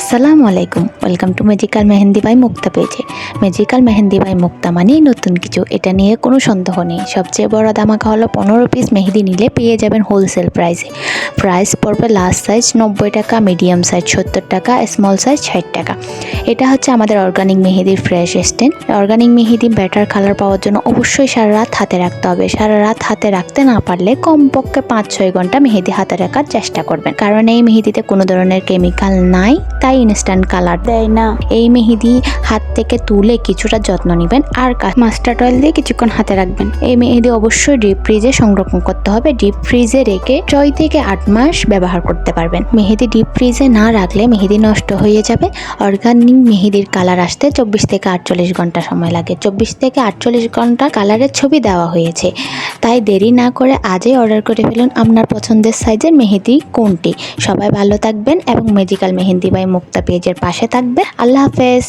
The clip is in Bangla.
আসসালামু আলাইকুম। Welcome to magical mehendi by Mukta পেজে ম্যাজিক্যাল মেহেন্দি বাই মুক্তা মানেই নতুন কিছু। এটা নিয়ে কোনো সন্দেহ নেই। সবচেয়ে বড় ধামাকা হলো পনেরো পিস মেহেদি নিলে পেয়ে যাবেন হোলসেল প্রাইসে প্রাইস পড়বে লাস্ট সাইজ নব্বই টাকা মিডিয়াম সাইজ সত্তর টাকা স্মল সাইজ ষাট টাকা। এটা হচ্ছে আমাদের অর্গানিক মেহেদির ফ্রেশ স্টেন অর্গানিক মেহেদি ব্যাটার কালার পাওয়ার জন্য অবশ্যই সারা রাত হাতে রাখতে হবে। সারা রাত হাতে রাখতে না পারলে কমপক্ষে পাঁচ ছয় ঘণ্টা মেহেদি হাতে রাখার চেষ্টা করবেন। কারণ এই মেহেদিতে কোনো ধরনের কেমিক্যাল নাই তাই ইনস্ট্যান্ট কালার দেয় না। এই মেহেদি হাত থেকে তুলে কিছুটা যত্ন নেবেন আর মাস্টার্ড অয়েল দিয়ে কিছুক্ষণ হাতে রাখবেন। এই মেহেদি অবশ্যই ডিপ ফ্রিজে সংরক্ষণ করতে হবে। ডিপ ফ্রিজে রেখে ছয় থেকে আট মাস ব্যবহার করতে পারবেন। মেহেদি ডিপ ফ্রিজে না রাখলে মেহেদি নষ্ট হয়ে যাবে। অর্গানিক মেহেদির কালার আসতে চব্বিশ থেকে আটচল্লিশ ঘণ্টা সময় লাগে। চব্বিশ থেকে আটচল্লিশ ঘণ্টা কালারের ছবি দেওয়া হয়েছে। তাই দেরি না করে আজই অর্ডার করে ফেলুন আপনার পছন্দের সাইজের মেহেদি কোনটি। সবাই ভালো থাকবেন এবং মেডিকেল মেহেন্দি বাই মুক্তা পেজের পাশে থাকবে আল্লাহ হাফেজ।